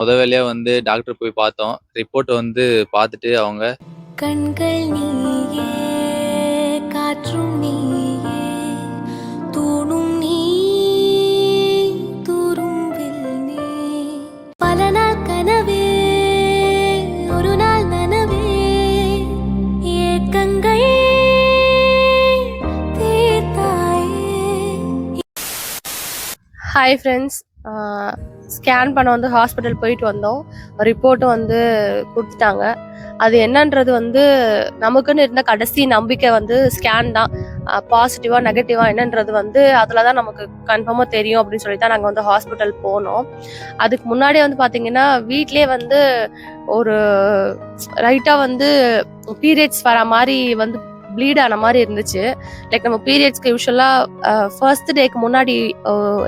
முத வேலையா வந்து டாக்டர் போய் பார்த்தோம். ரிப்போர்ட் வந்து பார்த்துட்டு அவங்க கண்கள் நீயே காற்றும் நீயே தூணும் நீ துரும்பில் நீ. பல நாள் கனவே ஒரு நாள் நனவே ஏக்கங்கள் தீர்த்தாயே. ஹாய் ஃப்ரெண்ட்ஸ் ஸ்கேன் பண்ண வந்து ஹாஸ்பிட்டல் போயிட்டு வந்தோம். ரிப்போர்ட்டும் வந்து கொடுத்துட்டாங்க. அது என்னன்றது வந்து நமக்குன்னு இருந்த கடைசி நம்பிக்கை வந்து ஸ்கேன் தான். பாசிட்டிவா நெகட்டிவா என்னன்றது வந்து அதில் தான் நமக்கு கன்ஃபார்மாக தெரியும் அப்படின்னு சொல்லி தான் நாங்கள் வந்து ஹாஸ்பிட்டல் போனோம். அதுக்கு முன்னாடியே வந்து பார்த்தீங்கன்னா வீட்லேயே வந்து ஒரு ரைட்டாக வந்து பீரியட்ஸ் வர மாதிரி வந்து ப்ளீட் ஆன மாதிரி இருந்துச்சு. லைக் நம்ம பீரியட்ஸ்க்கு யூஸ்வலாக ஃபர்ஸ்ட் டேக்கு முன்னாடி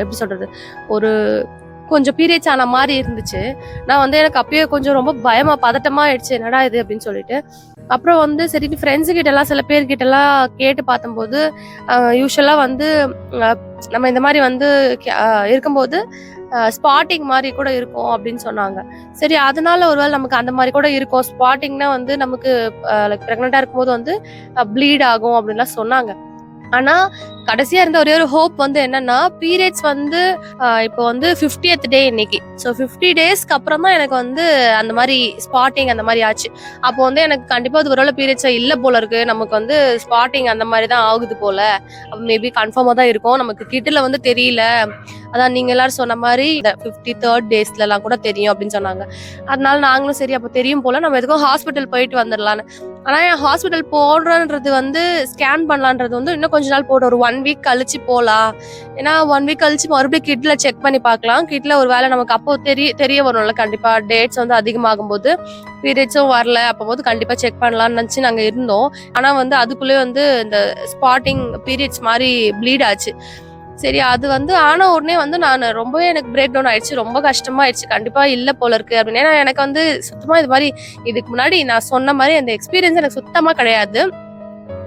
எப்படி சொல்கிறது ஒரு கொஞ்சம் பீரியட்ஸ் ஆன மாதிரி இருந்துச்சு. நான் வந்து எனக்கு அப்பயே கொஞ்சம் ரொம்ப பயமா பதட்டமா ஆயிடுச்சு. என்னடா இது அப்படின்னு சொல்லிட்டு. அப்புறம் வந்து சரி ஃப்ரெண்ட்ஸு கிட்டலாம் எல்லாம் சில பேர் கிட்ட கேட்டு பார்த்தம்போது யூஸ்வலாக வந்து நம்ம இந்த மாதிரி வந்து கே- இருக்கும்போது ஸ்பாட்டிங் மாதிரி கூட இருக்கும் அப்படின்னு சொன்னாங்க. சரி அதனால ஒருவேளை நமக்கு அந்த மாதிரி கூட இருக்கும். ஸ்பாட்டிங்னா வந்து நமக்கு லைக் ப்ரெக்னெண்டா இருக்கும்போது வந்து ப்ளீட் ஆகும் அப்படின்லாம் சொன்னாங்க. ஆனால் கடைசியாக இருந்த ஒரே ஒரு ஹோப் வந்து என்னன்னா பீரியட்ஸ் வந்து இப்போ வந்து 50th டே இன்னைக்கு. ஸோ ஃபிஃப்டி டேஸ்க்கு அப்புறம் தான் எனக்கு வந்து அந்த மாதிரி ஸ்பாட்டிங் அந்த மாதிரி ஆச்சு. அப்போ வந்து எனக்கு கண்டிப்பாக அது ஒருவேளை பீரியட்ஸாக இல்லை போல இருக்கு. நமக்கு வந்து ஸ்பாட்டிங் அந்த மாதிரி தான் ஆகுது போல. மேபி கன்ஃபார்மாக தான் இருக்கும். நமக்கு கிட்டில் வந்து தெரியல. அதான் நீங்கள் எல்லாரும் சொன்ன மாதிரி ஃபிஃப்டி தேர்ட் டேஸ்லலாம் கூட தெரியும் அப்படின்னு சொன்னாங்க. அதனால நாங்களும் சரி அப்போ தெரியும் போல. நம்ம எதுக்கும் ஹாஸ்பிட்டல் போயிட்டு வந்துடலான்னு ஆனால் என் ஹாஸ்பிட்டல் போடுறன்றது வந்து ஸ்கேன் பண்ணலான்றது வந்து இன்னும் கொஞ்ச நாள் போட ஒரு ஒன் வீக் கழிச்சு போகலாம் ஏன்னா ஒன் வீக் கழிச்சு மறுபடியும் கிட்ல செக் பண்ணி பார்க்கலாம். கிட்ல ஒரு வேலை நமக்கு அப்போ தெரிய தெரிய வரும்ல கண்டிப்பாக டேட்ஸ் வந்து அதிகமாகும் போது பீரியட்ஸும் வரல அப்போ போது கண்டிப்பாக செக் பண்ணலாம்னு நினச்சி நாங்கள் இருந்தோம். ஆனால் வந்து அதுக்குள்ளேயே வந்து இந்த ஸ்பாட்டிங் பீரியட்ஸ் மாதிரி ப்ளீட் ஆச்சு. சரி அது வந்து ஆன உடனே வந்து நான் ரொம்பவே எனக்கு பிரேக் டவுன் ஆயிடுச்சு. ரொம்ப கஷ்டமா ஆயிடுச்சு கண்டிப்பா இல்ல போல இருக்கு அப்படின்னு. ஏன்னா எனக்கு வந்து சுத்தமா இது மாதிரி இதுக்கு முன்னாடி நான் சொன்ன மாதிரி அந்த எக்ஸ்பீரியன்ஸ் எனக்கு சுத்தமா கிடையாது.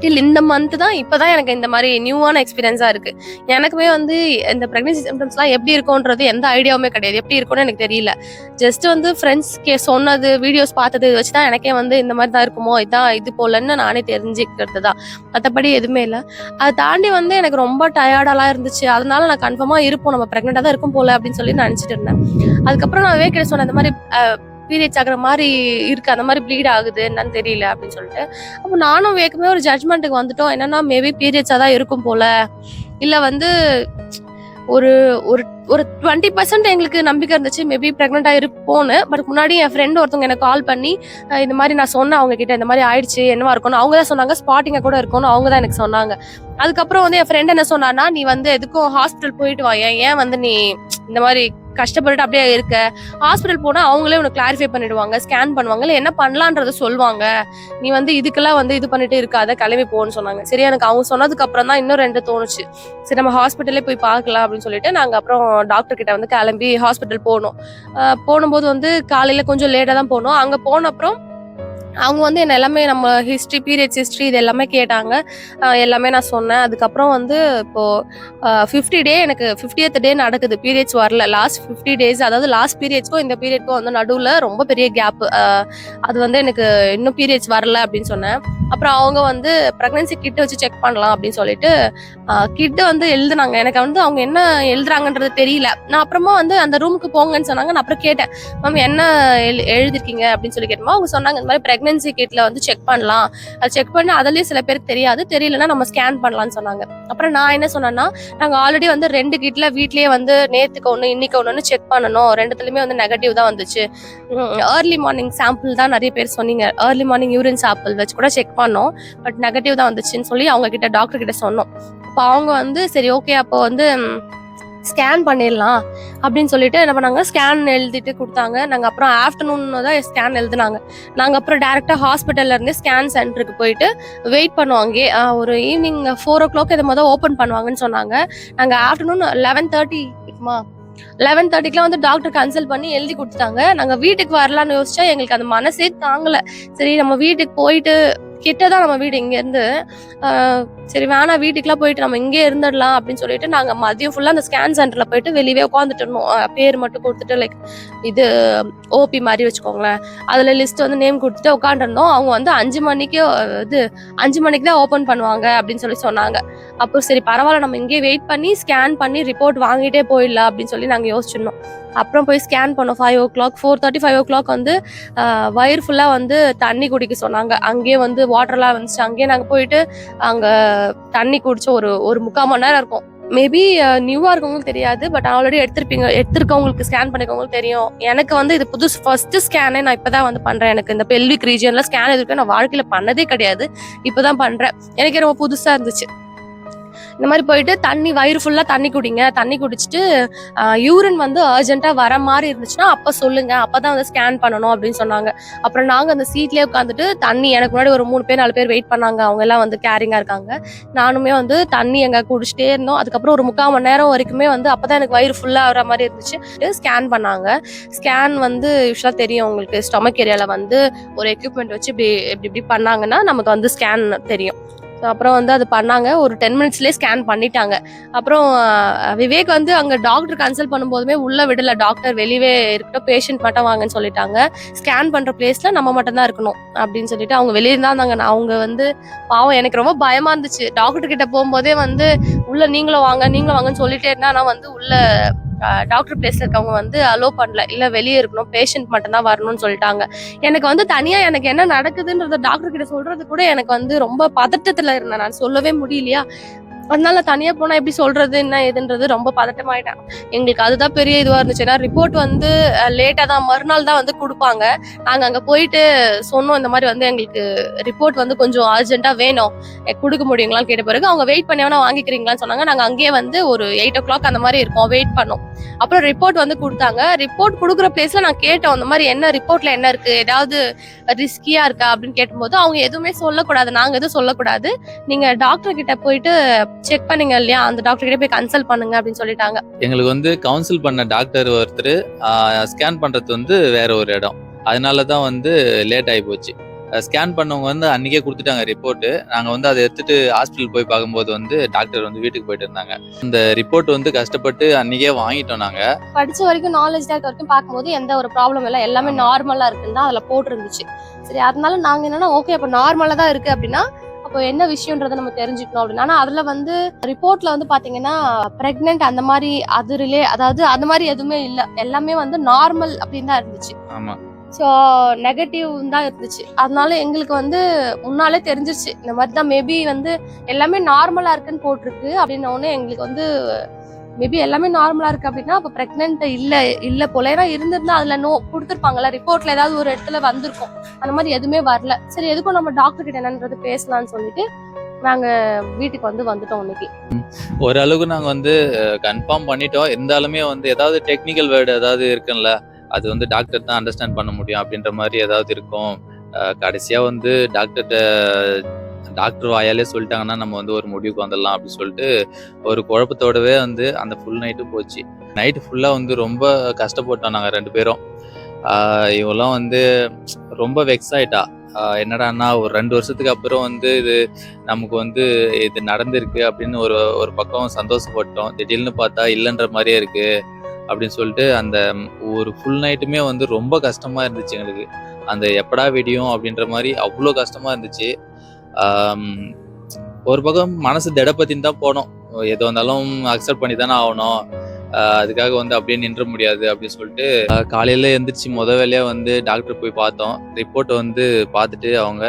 டில் இந்த மந்த் தான் இப்பதான் எனக்கு இந்த மாதிரி நியூவான எக்ஸ்பீரியன்ஸாக இருக்கு. எனக்குமே வந்து இந்த ப்ரெக்னன்சி சிம்டம்ஸ்லாம் எப்படி இருக்கும்ன்றது எந்த ஐடியாவுமே கிடையாது. எப்படி இருக்கும்னு எனக்கு தெரியல. ஜஸ்ட் வந்து ஃப்ரெண்ட்ஸ் கே சொன்னது வீடியோஸ் பார்த்தது வச்சு தான் எனக்கே வந்து இந்த மாதிரி தான் இருக்குமோ இதான் இது போலன்னு நானே தெரிஞ்சுக்கிறது தான் மற்றபடி எதுவுமே இல்லை. அதை தாண்டி வந்து எனக்கு ரொம்ப டயர்டெல்லாம் இருந்துச்சு. அதனால நான் கன்ஃபார்மாக இருப்போம். நம்ம ப்ரெக்னெண்ட்டாக தான் இருக்கும் போல அப்படின்னு சொல்லி நினச்சிட்டு இருந்தேன். அதுக்கப்புறம் நான் வேக்கிட்ட சொன்னேன் இந்த மாதிரி பீரியட்ஸ் ஆகுற மாதிரி இருக்கு. அந்த மாதிரி ப்ளீட் ஆகுது. என்னன்னு தெரியல அப்படின்னு சொல்லிட்டு. அப்போ நானும் ஏற்கனவே ஒரு ஜட்மெண்ட்டுக்கு வந்துட்டோம். என்னன்னா மேபி பீரியட்ஸாக தான் இருக்கும் போல. இல்லை வந்து ஒரு ஒரு ஒரு டுவெண்ட்டி பர்சன்ட் எங்களுக்கு நம்பிக்கை இருந்துச்சு. மேபி ப்ரெக்னெண்ட்டாக இருப்போன்னு பட் முன்னாடி என் ஃப்ரெண்டு ஒருத்தவங்க எனக்கு கால் பண்ணி இந்த மாதிரி நான் சொன்னேன் அவங்க கிட்ட. இந்த மாதிரி ஆயிடுச்சு. என்னவா இருக்கும்னு. அவங்க தான் சொன்னாங்க. ஸ்பாட்டிங்க கூட இருக்கும்னு அவங்க தான் எனக்கு சொன்னாங்க. அதுக்கப்புறம் வந்து என் ஃப்ரெண்ட் என்ன சொன்னான்னா நீ வந்து எதுக்கும் ஹாஸ்பிட்டல் போயிட்டு வா ஏன் வந்து நீ இந்த மாதிரி கஷ்டப்பட்டுட்டு அப்படியே இருக்க. ஹாஸ்பிட்டல் போனா அவங்களே உனக்கு கிளாரிஃபை பண்ணிடுவாங்க ஸ்கேன் பண்ணுவாங்க. இல்ல என்ன பண்ணலான்றத சொல்லுவாங்க. நீ வந்து இதுக்கெல்லாம் வந்து இது பண்ணிட்டு இருக்காத கிளம்பி போன்னு சொன்னாங்க. சரி எனக்கு அவங்க சொன்னதுக்கு அப்புறம் தான் இன்னும் ரெண்டு தோணுச்சு. சரி நம்ம ஹாஸ்பிட்டலே போய் பார்க்கலாம் அப்படின்னு சொல்லிட்டு நாங்க அப்புறம் டாக்டர் கிட்ட வந்து கிளம்பி ஹாஸ்பிட்டல் போனோம். போனும்போது வந்து காலையில கொஞ்சம் லேட்டா தான் போனோம். அங்க போன அப்புறம் அவங்க வந்து என்ன எல்லாமே நம்ம ஹிஸ்ட்ரி பீரியட்ஸ் ஹிஸ்ட்ரி இது எல்லாமே கேட்டாங்க எல்லாமே நான் சொன்னேன். அதுக்கப்புறம் வந்து இப்போது ஃபிஃப்டி டே எனக்கு ஃபிஃப்டியத் டே நடக்குது. பீரியட்ஸ் வரல. லாஸ்ட் ஃபிஃப்டி டேஸ் அதாவது லாஸ்ட் பீரியட்ஸ்க்கும் இந்த பீரியட்க்கும் வந்து நடுவில் ரொம்ப பெரிய கேப் அது வந்து எனக்கு இன்னும் பீரியட்ஸ் வரல அப்படின்னு சொன்னேன். அப்புறம் அவங்க வந்து ப்ரெக்னன்சி கிட்ட வச்சு செக் பண்ணலாம் அப்படின்னு சொல்லிட்டு கிட்ட வந்து எழுதுனாங்க. எனக்கு வந்து அவங்க என்ன எழுதுறாங்கன்றது தெரியல. நான் அப்புறமா வந்து அந்த ரூமுக்கு போங்கன்னு சொன்னாங்க. நான் அப்புறம் கேட்டேன் மேம் என்ன எழு- எழுதிருக்கீங்க? அப்படின்னு சொல்லி கேட்டோமா அவங்க சொன்னாங்க இந்த மாதிரி ப்ரெக்னன்சி கிட்டில் வந்து செக் பண்ணலாம். அது செக் பண்ணி அதுலேயும் சில பேருக்கு தெரியாது. தெரியலன்னா நம்ம ஸ்கேன் பண்ணலாம்னு சொன்னாங்க. அப்புறம் நான் என்ன சொன்னேன்னா நாங்கள் ஆல்ரெடி வந்து ரெண்டு கிட்டில் வீட்லேயே வந்து நேற்றுக்கு ஒன்று இன்னைக்கு ஒன்றுன்னு செக் பண்ணணும். ரெண்டுத்துலையுமே வந்து நெகட்டிவ் தான் வந்துச்சு. ஏர்லி மார்னிங் சாம்பிள் தான் நிறைய பேர் சொன்னீங்க. ஏர்லி மார்னிங் யூரின் சாம்பிள் வச்சு கூட செக் பண்ணோம். பட் நெகட்டிவ் தான் வந்துச்சுன்னு சொல்லி அவங்க கிட்ட டாக்டர் கிட்ட சொன்னோம். அப்போ அவங்க வந்து சரி ஓகே அப்போ வந்து ஸ்கேன் பண்ணிடலாம் அப்படின்னு சொல்லிட்டு என்ன பண்ணாங்க? ஸ்கேன் எழுதிட்டு கொடுத்தாங்க. நாங்கள் அப்புறம் ஆஃப்டர்நூன் தான் ஸ்கேன் எழுதுனாங்க. நாங்கள் அப்புறம் டேரெக்டாக ஹாஸ்பிட்டல்லேருந்து ஸ்கேன் சென்டருக்கு போயிட்டு வெயிட் பண்ணுவோம் அங்கே ஒரு ஈவினிங் ஃபோர் ஓ கிளாக் இதை மொதல் ஓப்பன் பண்ணுவாங்கன்னு சொன்னாங்க. நாங்கள் ஆஃப்டர்நூன் லெவன் தேர்ட்டிமா லெவன் தேர்ட்டிக்குலாம் வந்து டாக்டர் கன்சல்ட் பண்ணி எழுதி கொடுத்துட்டாங்க. நாங்கள் வீட்டுக்கு வரலான்னு யோசிச்சா எங்களுக்கு அந்த மனசே தாங்கலை. சரி நம்ம வீட்டுக்கு போயிட்டு கிட்ட தான் நம்ம வீடு இங்கேருந்து சரி வேணாம் வீட்டுக்குலாம் போயிட்டு நம்ம இங்கே இருந்துடலாம் அப்படின்னு சொல்லிட்டு நாங்கள் மதியம் ஃபுல்லாக அந்த ஸ்கேன் சென்டரில் போயிட்டு வெளியே உட்காந்துட்டு இருந்தோம். பேர் மட்டும் கொடுத்துட்டு லைக் இது ஓபி மாதிரி வச்சுக்கோங்களேன். அதில் லிஸ்ட் வந்து நேம் கொடுத்துட்டு உட்காந்துருந்தோம் அவங்க வந்து அஞ்சு மணிக்கு இது அஞ்சு மணிக்கு தான் ஓப்பன் பண்ணுவாங்க அப்படின்னு சொல்லி சொன்னாங்க. அப்போ சரி பரவாயில்ல நம்ம இங்கே வெயிட் பண்ணி ஸ்கேன் பண்ணி ரிப்போர்ட் வாங்கிட்டே போயிடலாம் அப்படின்னு சொல்லி நாங்கள் யோசிச்சிருந்தோம். அப்புறம் போய் ஸ்கேன் பண்ணோம். Five o'clock four thirty five o'clock வந்து ஒயர் வயிறு ஃபுல்லாக வந்து தண்ணி குடிக்க சொன்னாங்க. அங்கேயே வந்து வாட்டர்லாம் வந்துச்சு அங்கேயே நாங்கள் போயிட்டு அங்கே தண்ணி குடிச்சு ஒரு ஒரு முக்கால் மணி நேரம் இருக்கும். மேபி நியூவாக இருக்கவங்களுக்கு தெரியாது பட் ஆல்ரெடி எடுத்திருப்பீங்க எடுத்திருக்கவங்களுக்கு ஸ்கேன் பண்ணிக்கவங்களுக்கு தெரியும். எனக்கு வந்து இது புதுசு ஃபர்ஸ்ட் ஸ்கேனே நான் இப்போ தான் வந்து பண்ணுறேன் எனக்கு இந்த பெல்விக் ரீஜியனில் ஸ்கேன் எதுக்கு நான் வாழ்க்கையில் பண்ணதே கிடையாது. இப்போ தான் பண்ணுறேன் எனக்கே ரொம்ப புதுசாக இருந்துச்சு. இந்த மாதிரி போயிட்டு தண்ணி வயிறு ஃபுல்லாக தண்ணி குடிங்க. தண்ணி குடிச்சிட்டு யூரின் வந்து அர்ஜென்ட்டாக வர மாதிரி இருந்துச்சுன்னா அப்போ சொல்லுங்க. அப்போ தான் வந்து ஸ்கேன் பண்ணணும் அப்படின்னு சொன்னாங்க. அப்புறம் நாங்கள் அந்த சீட்லேயே உட்காந்துட்டு தண்ணி எனக்கு முன்னாடி ஒரு மூணு பேர் நாலு பேர் வெயிட் பண்ணாங்க. அவங்க எல்லாம் வந்து கேரிங்காக இருக்காங்க. நானுமே வந்து தண்ணி எங்க குடிச்சிட்டே இருந்தோம். அதுக்கப்புறம் ஒரு முக்கால் மணி நேரம் வரைக்குமே வந்து அப்போ தான் எனக்கு வயிறு ஃபுல்லாக ஆகிற மாதிரி இருந்துச்சு. ஸ்கேன் பண்ணாங்க. ஸ்கேன் வந்து யூஸ்வலாக தெரியும் உங்களுக்கு. ஸ்டொமக் ஏரியாவில் வந்து ஒரு எக்யூப்மெண்ட் வச்சு இப்படி இப்படி இப்படி பண்ணாங்கன்னா நமக்கு வந்து ஸ்கேன் தெரியும். ஸோ அப்புறம் வந்து அது பண்ணாங்க. ஒரு டென் மினிட்ஸ்லேயே ஸ்கேன் பண்ணிட்டாங்க. அப்புறம் விவேக் வந்து அங்கே டாக்டர் கன்சல்ட் பண்ணும்போதுமே உள்ளே விடல. டாக்டர் வெளியே இருக்கட்டும் பேஷண்ட் மட்டும் வாங்கன்னு சொல்லிட்டாங்க. ஸ்கேன் பண்ணுற பிளேஸில் நம்ம மட்டும்தான் இருக்கணும் அப்படின்னு சொல்லிட்டு அவங்க வெளியே தான் இருந்தாங்க. நான் அவங்க வந்து பாவம் எனக்கு ரொம்ப பயமாக இருந்துச்சு. டாக்டர் கிட்ட போகும்போதே வந்து உள்ளே நீங்களும் வாங்க நீங்களும் வாங்கன்னு சொல்லிட்டே இருந்தா நான் வந்து உள்ளே டாக்டர் பிளேஸ்ல இருக்கவங்க வந்து அலோ பண்ணல. இல்ல வெளியே இருக்கணும். பேஷண்ட் மட்டும் தான் வரணும்னு சொல்லிட்டாங்க. எனக்கு வந்து தனியா எனக்கு என்ன நடக்குதுன்றத டாக்டர் கிட்ட சொல்றது கூட எனக்கு வந்து ரொம்ப பதட்டத்துல இருந்தேன். நான் சொல்லவே முடியலையா? அதனால தனியா போனா எப்படி சொல்றது என்ன ஏதுன்றது ரொம்ப பதட்டமாயிட்டேன். எங்களுக்கு அதுதான் பெரிய இதுவா இருந்துச்சு. ஏன்னா ரிப்போர்ட் வந்து லேட்டா தான் மறுநாள் தான் வந்து கொடுப்பாங்க. நாங்க அங்க போயிட்டு சொன்னோம் இந்த மாதிரி வந்து எங்களுக்கு ரிப்போர்ட் வந்து கொஞ்சம் அர்ஜென்ட்டா வேணும். கொடுக்க முடியுங்களான்னு கேட்ட பிறகு அவங்க வெயிட் பண்ணி வேணா வாங்கிக்கிறீங்களான்னு சொன்னாங்க. நாங்க அங்கேயே வந்து ஒரு எயிட் ஓ கிளாக் அந்த மாதிரி இருக்கோம் வெயிட் பண்ணோம். அப்புறம் ரிப்போர்ட் வந்து கொடுத்தாங்க. ரிப்போர்ட் கொடுக்குற பிளேஸ்ல நான் கேட்டோம் இந்த மாதிரி என்ன ரிப்போர்ட்ல என்ன இருக்கு ஏதாவது ரிஸ்கியா இருக்கா அப்படின்னு கேட்டும்போது அவங்க எதுவுமே சொல்லக்கூடாது. நாங்க எதுவும் சொல்லக்கூடாது. நீங்க டாக்டர் கிட்ட போயிட்டு செக் பண்ணீங்க இல்லையா? அந்த டாக்டர் கிட்ட போய் கன்சல்ட் பண்ணுங்க அப்படின்னு சொல்லிட்டாங்க. எங்களுக்கு வந்து கவுன்சில் பண்ண டாக்டர் ஒருத்தர் ஸ்கேன் பண்றது வந்து வேற ஒரு இடம். அதனால தான் வந்து லேட் ஆகி போச்சு. ஸ்கேன் பண்ணவங்க வந்து அன்னைக்கே கொடுத்துட்டாங்க ரிப்போர்ட்டு நாங்கள் வந்து அதை எடுத்துட்டு ஹாஸ்பிட்டல் போய் பார்க்கும்போது வந்து டாக்டர் வந்து வீட்டுக்கு போயிட்டு இருந்தாங்க. இந்த ரிப்போர்ட் வந்து கஷ்டப்பட்டு அன்னைக்கே வாங்கிட்டோம் நாங்கள் படிச்ச வரைக்கும் நாலேஜ் இருக்க வரைக்கும் பார்க்கும்போது எந்த ஒரு ப்ராப்ளம் இல்லை. எல்லாமே நார்மலா இருக்குன்னு தான் அதுல போட்டிருந்துச்சு. சரி அதனால நாங்க என்னன்னா ஓகே அப்ப நார்மலா தான் இருக்கு அப்படின்னா அப்போ என்ன விஷயம்ன்றதை நம்ம தெரிஞ்சுக்கணும் அப்படின்னா. ஆனா அதுல வந்து ரிப்போர்ட்ல வந்து பாத்தீங்கன்னா பிரெக்னென்ட் அந்த மாதிரி அது ரிலே அதாவது அந்த மாதிரி எதுவுமே இல்ல. எல்லாமே வந்து நார்மல் அப்படின்னு தான் இருந்துச்சு. ஆமாம் ஸோ நெகட்டிவ் தான் இருந்துச்சு. அதனால எங்களுக்கு வந்து முன்னாலே தெரிஞ்சிருச்சு. இந்த மாதிரி தான் மேபி வந்து எல்லாமே நார்மலா இருக்குன்னு போட்டிருக்கு அப்படின்ன எங்களுக்கு வந்து மேபி எல்லாமே நார்மலா இருக்கு அப்படின்னா அப்போ ப்ரெக்னென்ட் இல்ல இல்ல போல. ஏன்னா இருந்திருந்தா அதுல நோ கொடுத்துருப்பாங்கல்ல ரிப்போர்ட்ல ஏதாவது ஒரு இடத்துல வந்திருக்கும். அந்த மாதிரி எதுவுமே வரல. சரி எதுக்கும் நம்ம டாக்டர் கிட்ட என்னன்றது பேசலாம்னு சொல்லிட்டு நாங்க வீட்டுக்கு வந்து வந்துட்டோம் இன்னைக்கு. ஓரளவுக்கு நாங்கள் வந்து கன்ஃபார்ம் பண்ணிட்டோம். இருந்தாலுமே வந்து ஏதாவது டெக்னிக்கல் வேர்டு ஏதாவது இருக்குல்ல அது வந்து டாக்டர் தான் அண்டர்ஸ்டாண்ட் பண்ண முடியும் அப்படின்ற மாதிரி ஏதாவது இருக்கும். கடைசியாக கடைசியா வந்து டாக்டர்கிட்ட டாக்டர் வாயாலே சொல்லிட்டாங்கன்னா நம்ம வந்து ஒரு முடிவுக்கு வந்துடலாம் அப்படின்னு சொல்லிட்டு ஒரு குழப்பத்தோடவே வந்து அந்த ஃபுல் நைட்டு போச்சு. நைட்டு ஃபுல்லாக வந்து ரொம்ப கஷ்டப்பட்டோம் நாங்கள் ரெண்டு பேரும். இவெல்லாம் வந்து ரொம்ப வெக்ஸ் ஆயிட்டா. என்னடா என்னடான்னா ஒரு ரெண்டு வருஷத்துக்கு அப்புறம் வந்து இது நமக்கு வந்து இது நடந்திருக்கு அப்படின்னு ஒரு ஒரு பக்கம் சந்தோஷப்பட்டோம். திடீர்னு பார்த்தா இல்லைன்ற மாதிரியே இருக்கு அப்படின்னு சொல்லிட்டு அந்த ஒரு ஃபுல் நைட்டுமே வந்து ரொம்ப கஷ்டமா இருந்துச்சு எங்களுக்கு. அந்த எப்படா விடியும் அப்படின்ற மாதிரி அவ்வளோ கஷ்டமா இருந்துச்சு. ஒரு பக்கம் மனசு திடப்பத்தின்னு தான் போனோம் எது வந்தாலும் அக்செப்ட் பண்ணி தானே ஆகணும். அதுக்காக வந்து அப்படியே நின்ற முடியாது அப்படின்னு சொல்லிட்டு காலையில் எழுந்திரிச்சு முத வேலையாக வந்து டாக்டர் போய் பார்த்தோம். ரிப்போர்ட் வந்து பார்த்துட்டு அவங்க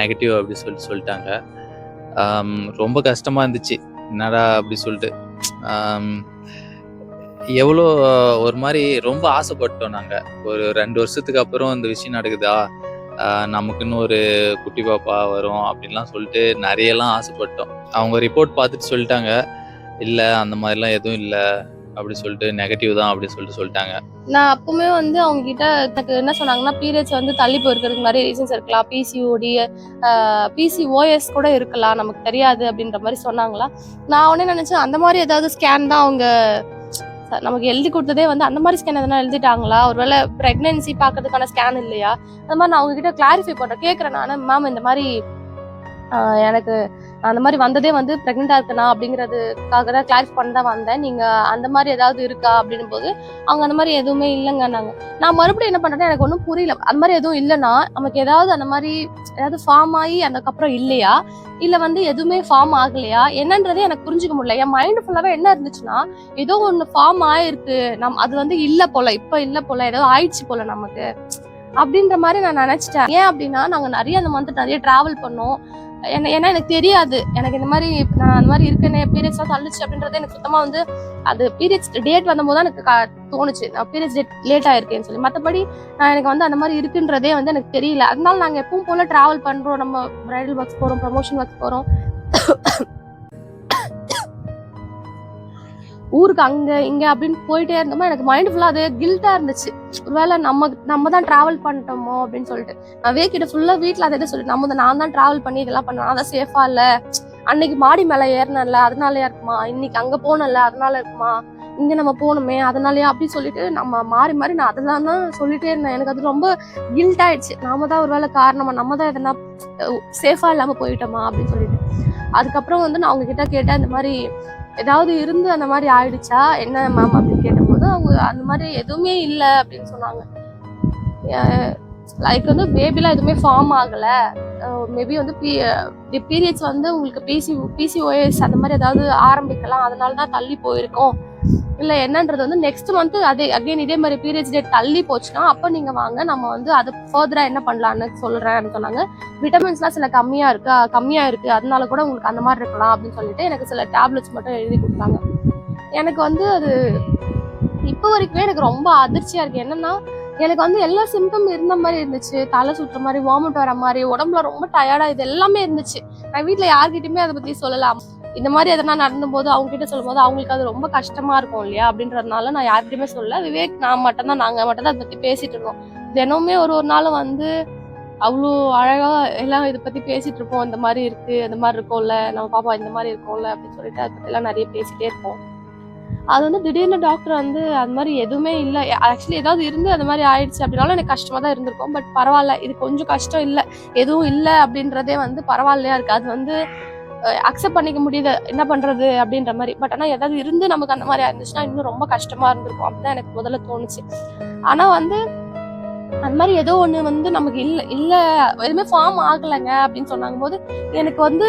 நெகட்டிவ் அப்படின்னு சொல்லி சொல்லிட்டாங்க. ரொம்ப கஷ்டமாக இருந்துச்சு. என்னடா அப்படி சொல்லிட்டு. எவ்வளோ ஒரு மாதிரி ரொம்ப ஆசைப்பட்டோம் நாங்கள் ஒரு ரெண்டு வருஷத்துக்கு அப்புறம் இந்த விஷயம் நடக்குதா? நமக்குன்னு ஒரு குட்டி பாப்பா வரும் அப்படின்லாம் சொல்லிட்டு நிறையலாம் ஆசைப்பட்டோம். அவங்க ரிப்போர்ட் பார்த்துட்டு சொல்லிட்டாங்க. இல்லை அந்த மாதிரிலாம் எதுவும் இல்லை. அப்படி சொல்லிட்டு நெகட்டிவ் தான் அப்படி சொல்லிட்டு சொல்லிட்டாங்க. நான் அப்பவுமே வந்து அவங்க கிட்ட எனக்கு என்ன சொன்னாங்கன்னா பீரியட்ஸ் வந்து தள்ளி போயிருக்கிறதுக்கு நிறைய ரீசன்ஸ் இருக்கலாம். பிசிஓடி பிசிஓஎஸ் கூட இருக்கலாம். நமக்கு தெரியாது அப்படின்ற மாதிரி சொன்னாங்களா? நான் உடனே நினைச்சேன் அந்த மாதிரி ஏதாவது ஸ்கேன் தான் அவங்க நமக்கு எழுதி கொடுத்ததே வந்து அந்த மாதிரி ஸ்கேன் எதனா எழுதிட்டாங்களா? ஒருவேளை ப்ரெக்னென்சி பார்க்கறதுக்கான ஸ்கேன் இல்லையா? அந்த மாதிரி நான் அவங்ககிட்ட கிளாரிஃபை பண்ணுறேன் கேட்குறேன் நான். மேம் இந்த மாதிரி எனக்கு அந்த மாதிரி வந்ததே வந்து ப்ரெக்னெண்டாக இருக்கணும் அப்படிங்கிறதுக்காக தான் கிளாரிஃபை பண்ண தான் வந்தேன். நீங்க அந்த மாதிரி ஏதாவது இருக்கா அப்படின்னும் போது அவங்க அந்த மாதிரி எதுவுமே இல்லைங்க நாங்க நான் மறுபடியும் என்ன பண்றேன்னா எனக்கு ஒன்றும் புரியல. அந்த மாதிரி எதுவும் இல்லைன்னா நமக்கு ஏதாவது அந்த மாதிரி ஏதாவது ஃபார்ம் ஆகி அதுக்கப்புறம் இல்லையா? இல்ல வந்து எதுவுமே ஃபார்ம் ஆகலையா? என்னன்றதே எனக்கு புரிஞ்சுக்க முடியல. என் மைண்ட் ஃபுல்லாவே என்ன இருந்துச்சுன்னா ஏதோ ஒன்று ஃபார்ம் ஆயிருக்கு. நம் அது வந்து இல்ல போல இப்ப இல்ல போல ஏதோ ஆயிடுச்சு போல நமக்கு. அப்படின்ற மாதிரி நான் நினைச்சிட்டேன். ஏன் அப்படின்னா நாங்க நிறைய அந்த மந்த் நிறைய டிராவல் பண்ணோம். என்ன ஏன்னா எனக்கு தெரியாது. எனக்கு இந்த மாதிரி நான் அந்த மாதிரி இருக்கேனே பீரியட்ஸ் தான் தள்ளுச்சு அப்படின்றது எனக்கு சுத்தமா வந்து அது பீரியட்ஸ் டேட் வந்தபோது தான் எனக்கு தோணுச்சு. நான் பீரியட்ஸ் டேட் லேட் ஆயிருக்கேன்னு சொல்லி. மற்றபடி நான் எனக்கு வந்து அந்த மாதிரி இருக்குன்றதே வந்து எனக்கு தெரியல. அதனால நாங்கள் எப்பவும் போல டிராவல் பண்றோம். நம்ம பிரைடல் ஒர்க்ஸ் போறோம் ப்ரமோஷன் ஒர்க்ஸ் போறோம். ஊருக்கு அங்கே இங்கே அப்படின்னு போயிட்டே இருந்தோமோ எனக்கு மைண்ட் ஃபுல்லாக அது கில்ட்டாக இருந்துச்சு. ஒருவேளை நம்ம நம்ம தான் ட்ராவல் பண்ணிட்டோமோ அப்படின்னு சொல்லிட்டு. நான் வேக்கிட்ட ஃபுல்லாக வீட்டில் அதை சொல்லிட்டு நம்ம நான் தான் ட்ராவல் பண்ணி இதெல்லாம் பண்ணுவேன் அதான் சேஃபாக இல்லை. அன்னைக்கு மாடி மேலே ஏறினல அதனாலயா இருக்குமா? இன்னைக்கு அங்கே போனல அதனால இருக்குமா? இங்கே நம்ம போகணுமே அதனாலயா? அப்படி சொல்லிட்டு நம்ம மாறி மாறி நான் அதெல்லாம் தான் சொல்லிட்டே இருந்தேன். எனக்கு அது ரொம்ப கில்ட் ஆயிடுச்சு. நாம தான் ஒரு வேலை காரணமா நம்ம தான் எதனா சேஃபாக இல்லாமல் போயிட்டோமா அப்படின்னு சொல்லிட்டு. அதுக்கப்புறம் வந்து நான் அவங்க கிட்ட கேட்டேன் இந்த மாதிரி ஏதாவது இருந்து அந்த மாதிரி ஆயிடுச்சா? என்ன மேம் அப்படின்னு கேட்டபோது அவங்க அந்த மாதிரி எதுவுமே இல்லை அப்படின்னு சொன்னாங்க. லைக் வந்து பேபிலாம் எதுவுமே ஃபார்ம் ஆகலை. மேபி வந்து பீ பீரியட்ஸ் வந்து உங்களுக்கு பிசி பிசிஓஎஸ் அந்த மாதிரி ஏதாவது ஆரம்பிக்கலாம். அதனால தான் தள்ளி போயிருக்கோம். இல்ல என்னன்றது வந்து நெக்ஸ்ட் மந்த் அதே அகைன் இதே மாதிரி பீரியட்ஸ் டேட் தள்ளி போச்சுன்னா அப்போ நீங்க வாங்க. நம்ம வந்து அது ஃபர்தரா என்ன பண்ணலாம்னு சொல்றேன்னு சொன்னாங்க. விட்டமின்ஸ்லாம் சில கம்மியா இருக்கு கம்மியா இருக்கு. அதனால கூட உங்களுக்கு அந்த மாதிரி இருக்கலாம் அப்படின்னு சொல்லிட்டு எனக்கு சில டேப்லெட்ஸ் மட்டும் எழுதி கொடுத்தாங்க. எனக்கு வந்து அது இப்போ வரைக்குமே எனக்கு ரொம்ப அதிர்ச்சியா இருக்கு. என்னன்னா எனக்கு வந்து எல்லா சிம்டம் இருந்த மாதிரி இருந்துச்சு. தலை சுற்றுற மாதிரி வாமிட் வர மாதிரி உடம்புல ரொம்ப டயர்டா இது எல்லாமே இருந்துச்சு. நான் வீட்ல யார்கிட்டயுமே அதை பத்தி சொல்லலாம் இந்த மாதிரி எதனா நடந்தபோது அவங்க கிட்ட சொல்லும்போது அவங்களுக்கு அது ரொம்ப கஷ்டமா இருக்கும் இல்லையா? அப்படின்றதுனால நான் யார்கிட்டயுமே சொல்ல விவேக் நான் மட்டும்தான் நாங்க மட்டும்தான் அதை பத்தி பேசிட்டு இருந்தோம். தினமுமே ஒரு ஒரு நாள் வந்து அவ்வளோ அழகா எல்லாம் இதை பத்தி பேசிட்டு இருப்போம். இந்த மாதிரி இருக்கு இந்த மாதிரி இருக்கும்ல நம்ம பாப்பா இந்த மாதிரி இருக்கும்ல அப்படின்னு சொல்லிட்டு அதை பத்தி எல்லாம் நிறைய பேசிட்டே இருப்போம். அது வந்து திடீர்னு டாக்டர் வந்து அது மாதிரி எதுவுமே இல்லை. ஆக்சுவலி ஏதாவது இருந்து அந்த மாதிரி ஆயிடுச்சு அப்படின்னாலும் எனக்கு கஷ்டமா தான் இருந்திருக்கும். பட் பரவாயில்ல இது கொஞ்சம் கஷ்டம் இல்லை. எதுவும் இல்லை அப்படின்றதே வந்து பரவாயில்லையா இருக்கு. அது வந்து அக்செப்ட் பண்ணிக்க முடியுது. என்ன பண்றது அப்படின்ற மாதிரி. பட் ஆனால் ஏதாவது இருந்து நமக்கு அந்த மாதிரி இருந்துச்சுன்னா இன்னும் ரொம்ப கஷ்டமா இருந்திருக்கும். அப்படிதான் எனக்கு முதல்ல தோணுச்சு. ஆனா வந்து அந்த மாதிரி ஏதோ ஒண்ணு வந்து நமக்கு இல்ல இல்ல எதுவுமே ஃபார்ம் ஆகலைங்க அப்படின்னு சொன்னாங்க போது எனக்கு வந்து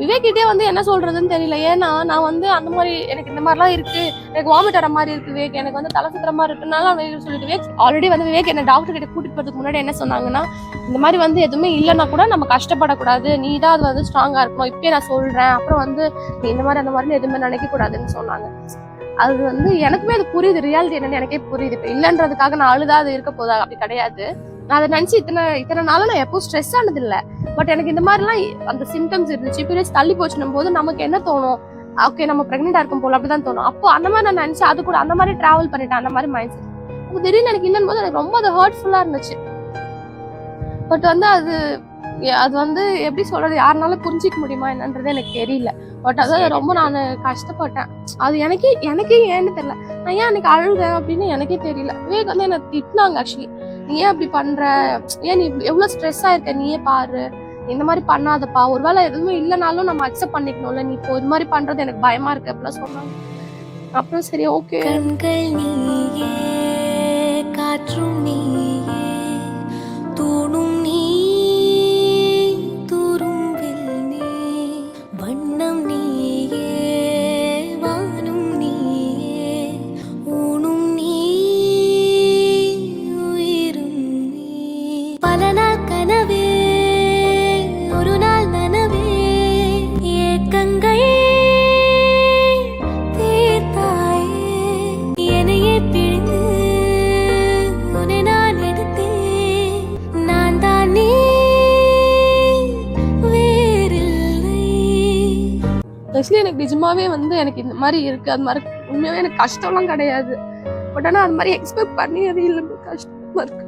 விவேக்கிட்டே வந்து என்ன சொல்றதுன்னு தெரியல. ஏன்னா நான் வந்து அந்த மாதிரி எனக்கு இந்த மாதிரிலாம் இருக்கு. எனக்கு வாமிட் வர மாதிரி இருக்கு விவேக். எனக்கு வந்து தலை சுத்துற மாதிரி இருக்குனால அவன் சொல்லிட்டு விவேக் ஆல்ரெடி வந்து விவேக் என்ன டாக்டர் கிட்ட கூட்டிட்டு போறதுக்கு முன்னாடி என்ன சொன்னாங்கன்னா இந்த மாதிரி வந்து எதுவுமே இல்லைன்னா கூட நம்ம கஷ்டப்படக்கூடாது. நீ தான் அது வந்து ஸ்ட்ராங்கா இருக்கணும். இப்பயே நான் சொல்றேன். அப்புறம் வந்து நீ இந்த மாதிரி அந்த மாதிரி எதுவுமே நினைக்க கூடாதுன்னு சொன்னாங்க. அது வந்து எனக்குமே அது புரியுது. ரியாலிட்டி என்னன்னு எனக்கே புரியுது. இப்போ இல்லைன்றதுக்காக நான் அழுதா அது இருக்க போதா? அப்படி கிடையாது. அதை நினச்சி இத்தனை இத்தனை நாளும் நான் எப்போ ஸ்ட்ரெஸ் ஆனது இல்லை பட் எனக்கு இந்த மாதிரிலாம் அந்த சிம்டம்ஸ் இருந்துச்சு. பீரியட்ஸ் தள்ளி போச்சுன்னும் போது நமக்கு என்ன தோணும்? ஓகே நம்ம ப்ரெக்னெண்டாக இருக்கும் போல அப்படிதான் தோணும். அப்போ அந்த மாதிரி நான் நினச்சி அது கூட அந்த மாதிரி ட்ராவல் பண்ணிட்டேன். அந்த மாதிரி மைண்ட் செட் திடீர்னு எனக்கு இல்லைன்னு போது எனக்கு ரொம்ப அது ஹர்ட்ஃபுல்லாக இருந்துச்சு. பட் வந்து அது அது வந்து எப்படி சொல்றது யாருனால புரிஞ்சிக்க முடியுமா என்னன்றது எனக்கு தெரியல. பட் அதான் ரொம்ப நான் கஷ்டப்பட்டேன். அது எனக்கே எனக்கே ஏன்னு தெரியல. நான் ஏன் அன்னைக்கு அழுதேன் அப்படின்னு எனக்கே தெரியல. விவேக் வந்து என்ன திட்டினாங்க ஆக்சுவலி நீ ஏன் இப்படி பண்ற? ஏன் நீ எவ்வளவு ஸ்ட்ரெஸ் ஆயிருக்க? நீயே பாரு. இந்த மாதிரி பண்ணாதப்பா. ஒருவேளை எதுவுமே இல்லைனாலும் நம்ம அக்செப்ட் பண்ணிக்கணும்ல. நீ இப்போ இது மாதிரி பண்றது எனக்கு பயமா இருக்கு அப்படிலாம் சொன்னாங்க. அப்புறம் சரி ஓகே காற்றும் நீயே. நிஜமாவே வந்து எனக்கு இந்த மாதிரி இருக்கு. அது மாதிரி உண்மையாவே எனக்கு கஷ்டம்லாம் கிடையாது. பட் ஆனால் அது மாதிரி எக்ஸ்பெக்ட் பண்ணி அது இல்லை. கஷ்டமா இருக்கு.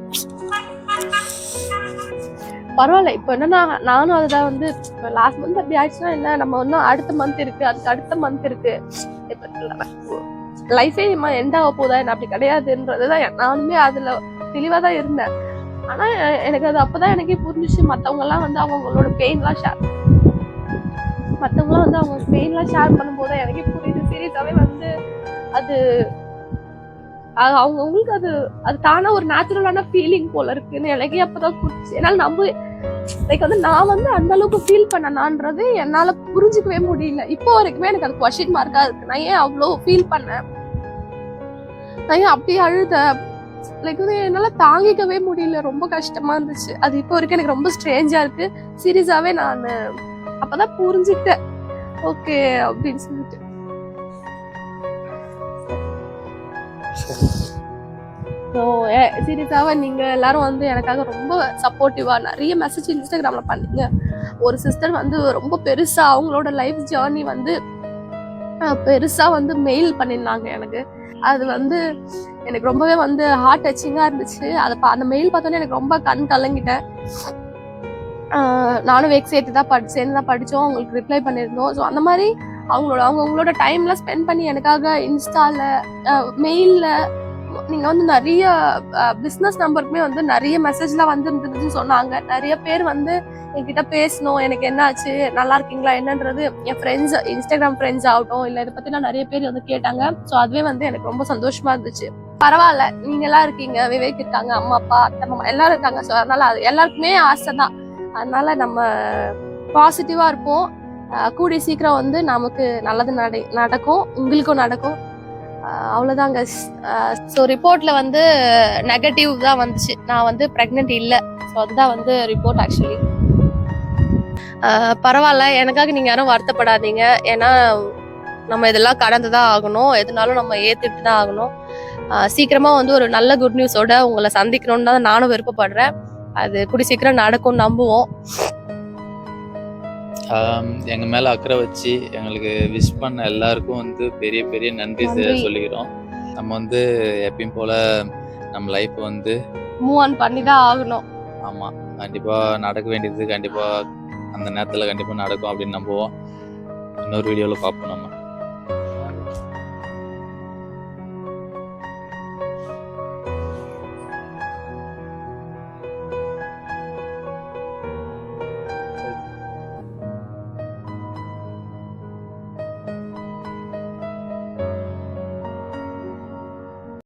பரவாயில்ல. இப்போ என்னன்னா நானும் அதுதான் வந்து இப்போ லாஸ்ட் மந்த் அப்படி ஆயிடுச்சுன்னா என்ன? நம்ம இன்னும் அடுத்த மந்த் இருக்கு. அதுக்கு அடுத்த மந்த் இருக்கு. லைஃபே எண்ட் ஆக போதா? என்ன அப்படி கிடையாதுன்றது தான் நானுமே அதுல தெளிவா தான் இருந்தேன். ஆனா எனக்கு அது அப்பதான் எனக்கே புரிஞ்சிச்சு. மத்தவங்க எல்லாம் வந்து அவங்களோட பெயின்லாம் ஷேர் மற்றவங்களாம் வந்து அவங்க பெயின்லாம் ஷேர் பண்ணும்போது எனக்கே புரியுது. சீரியஸாகவே வந்து அது அது அவங்க அவங்களுக்கு அது அது தானா ஒரு நேச்சுரலான ஃபீலிங் போல இருக்குன்னு எனக்கே அப்பதான் புரிச்சு என்னால் நம்ப லைக் வந்து நான் வந்து அந்த அளவுக்கு ஃபீல் பண்ணனான்றது என்னால புரிஞ்சுக்கவே முடியல. இப்போ வரைக்குமே எனக்கு அது கொஷின் மார்க்கா இருக்கு. நான் ஏன் அவ்வளோ ஃபீல் பண்ணேன்? நான் ஏன் அப்படியே அழுத லைக் வந்து என்னால தாங்கிக்கவே முடியல. ரொம்ப கஷ்டமா இருந்துச்சு. அது இப்போ வரைக்கும் எனக்கு ரொம்ப ஸ்ட்ரேஞ்சா இருக்கு. சீரியஸாவே நான் அப்பதான் புரிஞ்சுக்கிட்டேன். ஓகே அப்படின்னு சொல்லிட்டு. ஸோ சீரியஸாக நீங்கள் எல்லாரும் வந்து எனக்காக ரொம்ப சப்போர்ட்டிவாக நிறைய மெசேஜ் இன்ஸ்டாகிராமில் பண்ணீங்க. ஒரு சிஸ்டர் வந்து ரொம்ப பெருசாக அவங்களோட லைஃப் ஜேர்னி வந்து பெருசாக வந்து மெயில் பண்ணியிருந்தாங்க எனக்கு. அது வந்து எனக்கு ரொம்பவே வந்து ஹார்ட் டச்சிங்காக இருந்துச்சு. அதை பா அந்த மெயில் பார்த்தோன்னே எனக்கு ரொம்ப கண் கலங்கிட்டேன். நானும் வெக் சேர்த்து தான் படி சேர்ந்து தான் படித்தோம் அவங்களுக்கு ரிப்ளை பண்ணியிருந்தோம். ஸோ அந்த மாதிரி அவங்களோட அவங்க அவங்களோட டைம்லாம் ஸ்பெண்ட் பண்ணி எனக்காக இன்ஸ்டாவில் மெயிலில் நீங்கள் வந்து நிறைய பிஸ்னஸ் நம்பருக்குமே வந்து நிறைய மெசேஜ்லாம் வந்து சொன்னாங்க. நிறைய பேர் வந்து என்கிட்ட பேசணும். எனக்கு என்ன ஆச்சு நல்லா இருக்கீங்களா? என்னன்றது என் ஃப்ரெண்ட்ஸ் இன்ஸ்டாகிராம் ஃப்ரெண்ட்ஸ் ஆகட்டும் இல்லை இதை பற்றிலாம் நிறைய பேர் வந்து கேட்டாங்க. ஸோ அதுவே வந்து எனக்கு ரொம்ப சந்தோஷமாக இருந்துச்சு. பரவாயில்ல. நீங்க எல்லாம் இருக்கீங்க. விவேக் இருக்காங்க. அம்மா அப்பா அத்தை மாமா எல்லாரும் இருக்காங்க. ஸோ அதனால அது எல்லாருக்குமே ஆசை தான். அதனால நம்ம பாசிட்டிவாக இருப்போம். கூடிய சீக்கிரம் வந்து நமக்கு நல்லது நட நடக்கும். உங்களுக்கும் நடக்கும். அவ்வளோதாங்க ஸோ ரிப்போர்ட்ல வந்து நெகட்டிவ் தான் வந்துச்சு. நான் வந்து ப்ரெக்னென்ட் இல்லை. ஸோ அதுதான் வந்து ரிப்போர்ட் ஆக்சுவலி பரவாயில்ல. எனக்காக நீங்கள் யாரும் வருத்தப்படாதீங்க. ஏன்னா நம்ம இதெல்லாம் கடந்து தான் ஆகணும். எதுனாலும் நம்ம ஏற்றுட்டு தான் ஆகணும் சீக்கிரமாக வந்து ஒரு நல்ல குட் நியூஸோட உங்களை சந்திக்கணும்னு தான் நானும் விருப்பப்படுறேன். அது கூடி சீக்கிரம் நடக்கும் நம்புவோம். ஆம், எங்க மேல அக்கறை வச்சு எங்களுக்கு விஷ் பண்ண எல்லாருக்கும் வந்து பெரிய பெரிய நன்றி. சொல்லிக்கிறோம். நம்ம வந்து எப்பயும் போல நம்ம லைஃப் வந்து மூவ் ஆன் பண்ணி தான் ஆகணும். ஆமா கண்டிப்பா நடக்க வேண்டியது கண்டிப்பா அந்த நேரத்துல கண்டிப்பா நடக்கும் அப்படின்னு நம்புவோம். இன்னொரு வீடியோல பார்ப்போம் நம்ம.